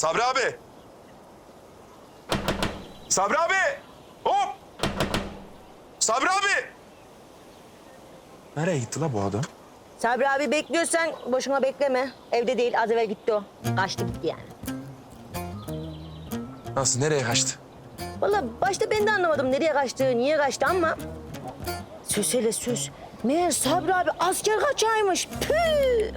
Sabri abi. Sabri abi. Hop. Sabri abi. Nereye gitti la bu adam? Sabri abi bekliyorsan boşuna bekleme. Evde değil az evvel gitti o. Kaçtı gitti yani. Nasıl nereye kaçtı? Vallahi başta ben de anlamadım nereye kaçtı, niye kaçtı ama... Söz hele söz. Meğer Sabri abi asker kaçağıymış. Püh!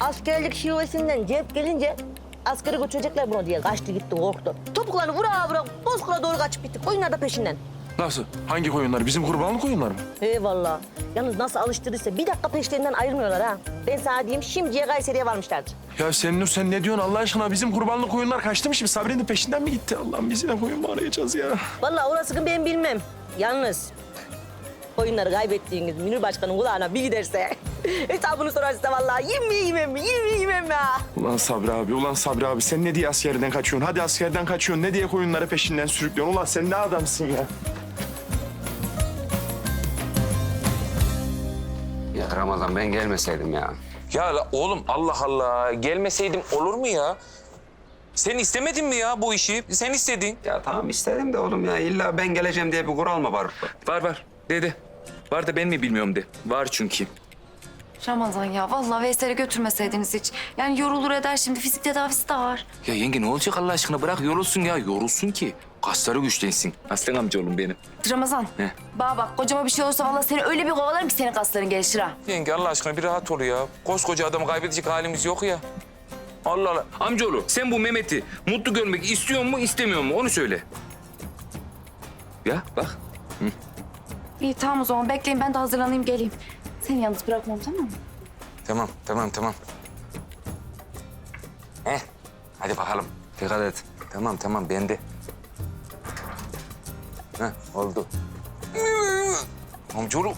Askerlik şivesinden cep gelince askere götürecekler bunu diye kaçtı gitti korktu. Topuklarını vura vura bozkura doğru kaçıp gitti. Koyunlar da peşinden. Nasıl? Hangi koyunlar? Bizim kurbanlık koyunlar mı? Eyvallah. Yalnız nasıl alıştırdıysa bir dakika peşlerinden ayrılmıyorlar ha. Ben sana diyeyim şimdiye Kayseri'ye varmışlardır. Ya sen Nur sen ne diyorsun Allah aşkına? Bizim kurbanlık koyunlar kaçtı mı şimdi? Sabri'nin peşinden mi gitti? Allah'ım biz yine koyun mu arayacağız ya? Vallahi orasını ben bilmem. Yalnız koyunları kaybettiğiniz Münir Başkan'ın kulağına bir giderse hesabını sorarsa vallahi yiyeyim mi yemem mi yiyeyim mi yemem mi ha? Ulan Sabri abi, ulan Sabri abi sen ne diye askerden kaçıyorsun? Hadi askerden kaçıyorsun. Ne diye koyunları peşinden sürüklüyorsun? Ulan sen ne adamsın ya? Ya Ramazan ben gelmeseydim ya. Ya la- oğlum Allah Allah gelmeseydim olur mu ya? Sen istemedin mi ya bu işi? Sen istedin. Ya tamam istedim de oğlum ya illa ben geleceğim diye bir kural mı var? Var var dedi. Var da ben mi bilmiyorum de. Var çünkü. Ramazan ya vallahi Veysel'e götürmeseydiniz hiç. Yani yorulur eder şimdi fizik tedavisi de var. Ya yenge ne olacak Allah aşkına bırak yorulsun ya. Yorulsun ki. Kasları güçlensin. Aslan amcaoğlum benim. Ramazan Ne? bana bak kocama bir şey olursa vallahi seni öyle bir kovalarım ki senin kasların gelişir ha. Yenge Allah aşkına bir rahat ol ya. Koskoca adamı kaybedecek halimiz yok ya. Allah Allah. Amcaoğlu sen bu Mehmet'i mutlu görmek istiyor mu istemiyor mu onu söyle. Ya bak. İyi tamam o zaman bekleyin ben de hazırlanayım geleyim. Seni yalnız bırakmam tamam mı? Tamam tamam tamam. Heh. Hadi bakalım. Dikkat et. Tamam tamam bende. Heh oldu. Amcaoğlu.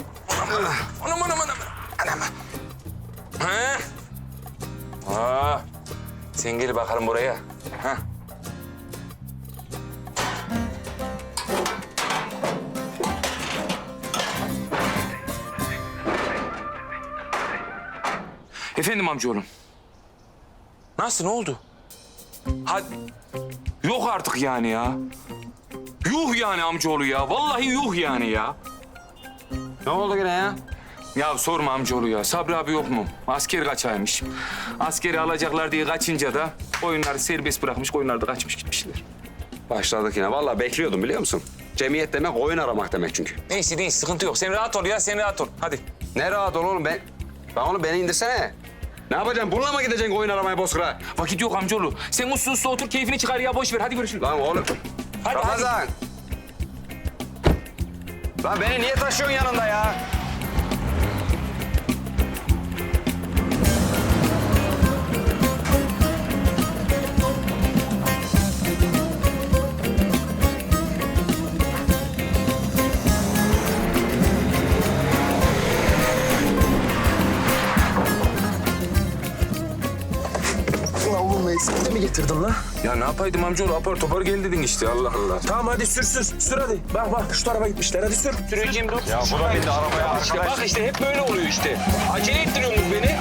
Anam anam anam. Anam. Ha? Aa. Sen gel bakalım buraya. Ha. Efendim amcaoğlum. Nasıl ne oldu? Hadi. Yok artık yani ya. Yuh yani amcaoğlu ya. Vallahi yuh yani ya. Ne oldu yine ya? Ya sorma amcaoğlu ya. Sabri abi yok mu? Asker kaçaymış. Askeri alacaklar diye kaçınca da oyunları serbest bırakmış. Oyunlar da kaçmış gitmişler. Başladık yine. Vallahi bekliyordum biliyor musun? Cemiyet demek oyun aramak demek çünkü. Neyse neyse sıkıntı yok. Sen rahat ol ya. Sen rahat ol. Hadi. Ne rahat ol oğlum ben. Ben onu beni indirsene. Ne yapacaksın? Bununla mı gideceksin oyun aramaya Bozkır'a? Vakit yok amcaoğlu. Sen uslu uslu otur keyfini çıkar ya. Boş ver. Hadi görüşürüz. Lan oğlum. Hadi, Ramazan. Lan beni niye taşıyorsun yanında ya? Mevsimini mi getirdin lan? Ya ne yapaydım amcaoğlu? Apar topar gel dedin işte. Allah Allah. Tamam hadi sür sür. Sür hadi. Bak bak şu tarafa gitmişler hadi sür. Süreceğim dur. Ya bu da bindi arabaya İşte bak işte hep böyle oluyor işte. Acele ettiriyorsunuz beni.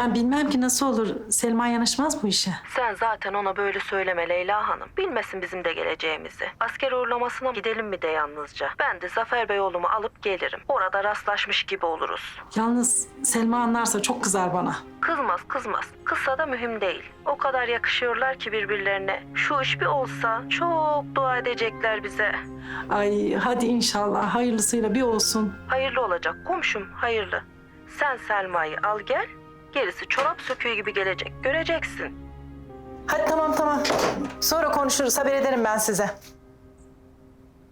Yani bilmem ki nasıl olur. Selman yanaşmaz bu işe. Sen zaten ona böyle söyleme Leyla Hanım. Bilmesin bizim de geleceğimizi. Asker uğurlamasına gidelim mi de yalnızca. Ben de Zafer Bey oğlumu alıp gelirim. Orada rastlaşmış gibi oluruz. Yalnız Selma anlarsa çok kızar bana. Kızmaz kızmaz. Kızsa da mühim değil. O kadar yakışıyorlar ki birbirlerine. Şu iş bir olsa çok dua edecekler bize. Ay hadi inşallah hayırlısıyla bir olsun. Hayırlı olacak komşum hayırlı. Sen Selma'yı al gel. Gerisi çorap söküğü gibi gelecek. Göreceksin. Hadi tamam tamam. Sonra konuşuruz haber ederim ben size.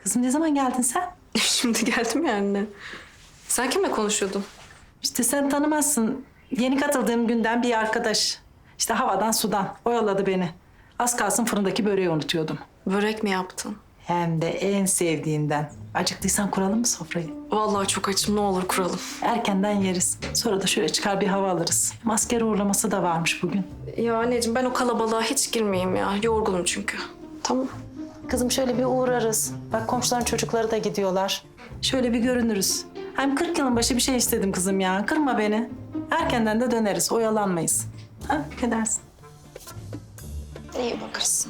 Kızım ne zaman geldin sen? Şimdi geldim ya anne. Sen kimle konuşuyordun? İşte sen tanımazsın. Yeni katıldığım günden bir arkadaş. İşte havadan sudan oyaladı beni. Az kalsın fırındaki böreği unutuyordum. Börek mi yaptın? Hem de en sevdiğinden. Acıktıysan kuralım mı sofrayı? Vallahi çok açım ne olur kuralım. Erkenden yeriz. Sonra da şöyle çıkar bir hava alırız. Maskara uğurlaması da varmış bugün. Ya anneciğim ben o kalabalığa hiç girmeyeyim ya. Yorgunum çünkü. Tamam. Kızım şöyle bir uğrarız. Bak komşuların çocukları da gidiyorlar. Şöyle bir görünürüz. Hem 40 yılın başı bir şey istedim kızım ya. Kırma beni. Erkenden de döneriz. Oyalanmayız. Ha, ne dersin? İyi bakarız.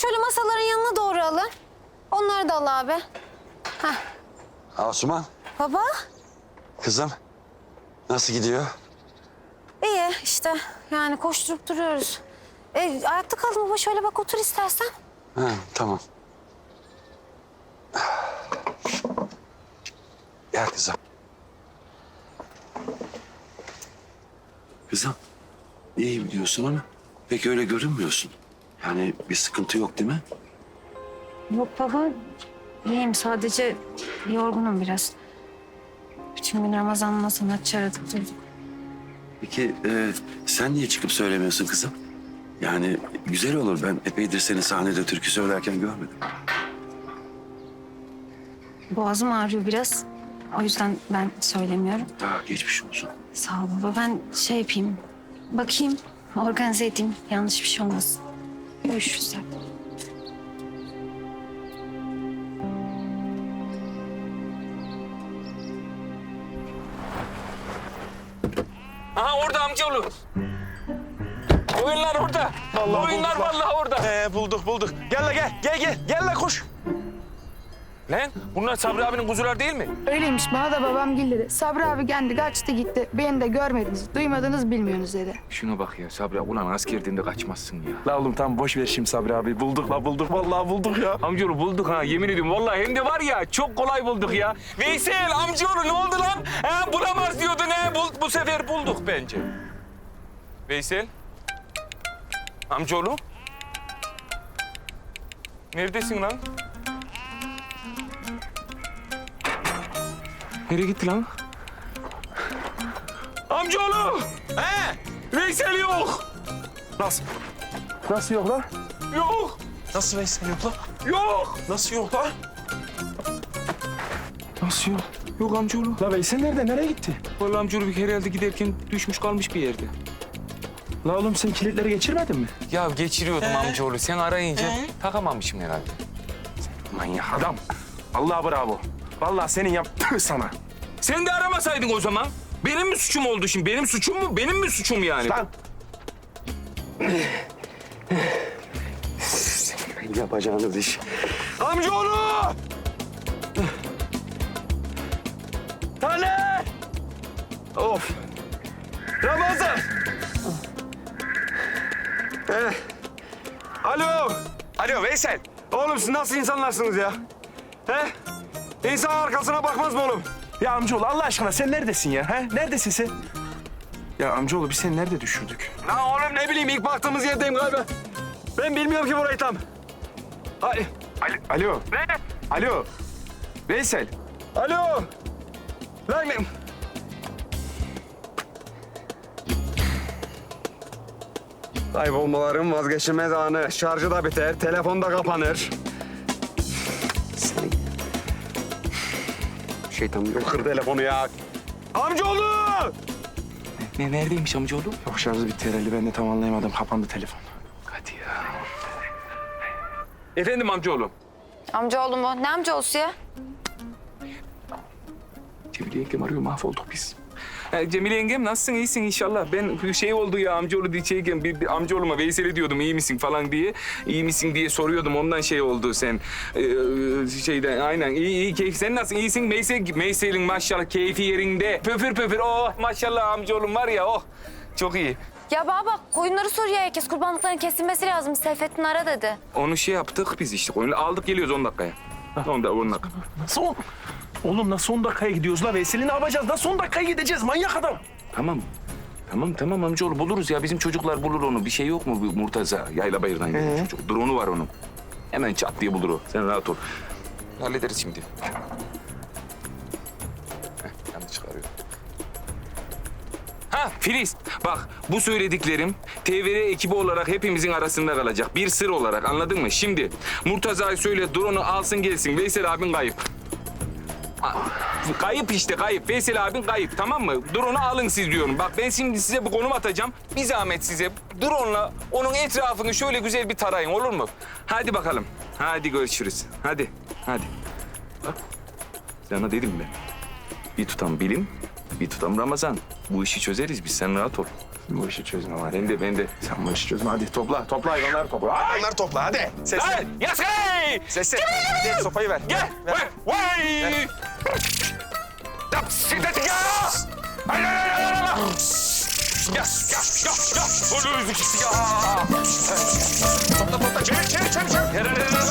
Şöyle masaların yanına doğru alın. Onları da al abi. Asuman, Baba kızım. Nasıl gidiyor? iyi işte yani koşturup duruyoruz. E, ayakta kaldın baba şöyle bak otur istersen. Ha, tamam. Gel kızım. Kızım, iyiyim diyorsun ama pek öyle görünmüyorsun. Yani bir sıkıntı yok değil mi? Yok baba iyiyim sadece yorgunum biraz. Bütün gün Ramazan'la sanatçı aradık durduk. Peki e, sen niye çıkıp söylemiyorsun kızım? Yani güzel olur. Ben epeydir seni sahnede türkü söylerken görmedim. Boğazım ağrıyor biraz. O yüzden ben söylemiyorum. Daha geçmiş olsun. Sağ ol baba. Ben şey yapayım. Bakayım. Organize edeyim. Yanlış bir şey olmasın. Görüşürüz. Aha orada amcaoğlu. Oyunlar orada. Oyunlar vallahi orada. Ee, bulduk bulduk. Gel la gel. Gel gel. Gel la koş. Lan bunlar Sabri abinin kuzular değil mi? Öyleymiş bana da babam gil dedi. Sabri abi kendi kaçtı gitti. Beni de görmediniz, duymadınız, bilmiyorsunuz dedi. Şuna bak ya Sabri ulan askerden de kaçmazsın ya. La oğlum tamam boş ver şimdi Sabri abi. Bulduk la bulduk. Vallahi bulduk ya. Amcaoğlu bulduk ha yemin ediyorum vallahi hem de var ya çok kolay bulduk ya. Veysel amcaoğlu ne oldu lan? Ha, bulamaz diyordun ha bul, bu sefer bulduk bence. Veysel. Amcaoğlu. Neredesin lan? Nereye gitti lan? Amcaoğlu! He? Veysel yok! Nasıl? Nasıl yok la? Yok! Nasıl Veysel yok la? Yok! Nasıl yok la? Nasıl yok? Yok amcaoğlu. La Veysel nerede? Nereye gitti? Vallahi amcaoğlu bir herhalde giderken düşmüş kalmış bir yerde. La oğlum sen kilitleri geçirmedin mi? Ya geçiriyordum amcaoğlu. Sen arayınca takamamışım herhalde. Manyak adam. Allah bravo. Vallahi senin yap sana. Sen de aramasaydın o zaman. Benim mi suçum oldu şimdi? Benim suçum mu? Benim mi suçum yani? Lan. Yapacağınız iş. Amcaoğlu! Taner! Of. Ramazan! Eh. Alo! Alo Veysel! Oğlum siz nasıl insanlarsınız ya? He? İnsan arkasına bakmaz mı oğlum? Ya amcaoğlu Allah aşkına sen neredesin ya? He? Neredesin sen? Ya amcaoğlu biz seni nerede düşürdük? Lan oğlum ne bileyim ilk baktığımız yerdeyim galiba. Ben bilmiyorum ki burayı tam. Ay. Alo. Alo. Ne? Alo. Veysel. Alo. Lan ne? Kaybolmaların vazgeçilmez anı. Şarjı da biter, telefon da kapanır. Şeytan kır telefonu ya. Amcaoğlu! Ne, neredeymiş amcaoğlu? Yok şarjı bitti herhalde. Ben de tam anlayamadım. Kapandı telefon. Hadi ya. Efendim amcaoğlu. Amcaoğlu mu? Ne amcaoğlusu ya? Cemile yengem arıyor mahvolduk biz. Ha, Cemile yengem nasılsın iyisin inşallah. Ben bir şey oldu ya amcaoğlu diyeceğim bir, bir amcaoğluma Veysel'e diyordum iyi misin falan diye. İyi misin diye soruyordum ondan şey oldu sen. Ee, şeyden aynen iyi iyi keyif. Sen nasılsın iyisin Meysel, Meysel'in maşallah keyfi yerinde. Pöfür pöfür oh maşallah amcaoğlum var ya oh. Çok iyi. Ya baba koyunları soruyor herkes. Kurbanlıkların kesilmesi lazım. Seyfettin ara dedi. Onu şey yaptık biz işte. Oyunu aldık geliyoruz 10 dakikaya. 10 dakika 10 dakika. Nasıl on? Oğlum nasıl 10 dakikaya gidiyoruz la Veysel'i ne yapacağız? Nasıl 10 dakikaya gideceğiz manyak adam? Tamam. Tamam tamam amcaoğlu buluruz ya. Bizim çocuklar bulur onu. Bir şey yok mu bu Murtaza? Yayla bayırdan gelen çocuk. Drone'u var onun. Hemen çat diye bulur o. Sen rahat ol. Hallederiz şimdi. Heh, yanlış çıkarıyor. Ha Filiz bak bu söylediklerim TVR ekibi olarak hepimizin arasında kalacak. Bir sır olarak anladın mı? Şimdi Murtaza'ya söyle drone'u alsın gelsin. Veysel abin kayıp. Kayıp işte kayıp. Veysel abin kayıp tamam mı? Drone'u alın siz diyorum. Bak ben şimdi size bir konum atacağım. Bir zahmet size drone'la onun etrafını şöyle güzel bir tarayın olur mu? Hadi bakalım. Hadi görüşürüz. Hadi. Hadi. Bak. Sana dedim ben. Bir tutam bilim, bir tutam Ramazan. Bu işi çözeriz biz. Sen rahat ol. Bu işi çözme hadi. Ben de ben de. Sen bu işi çözme hadi topla. Topla hayvanları topla. Hayvanları topla hadi. Ses. Lan Yaskay! Ses. Gel sopayı ver. Gel! Vay! Vay! Yap. Şiddet ya. Hayır hayır hayır hayır. Ya ya ya ya. Ölürüz ikisi ya. Topla topla. Çevir çevir çevir çevir. Yere.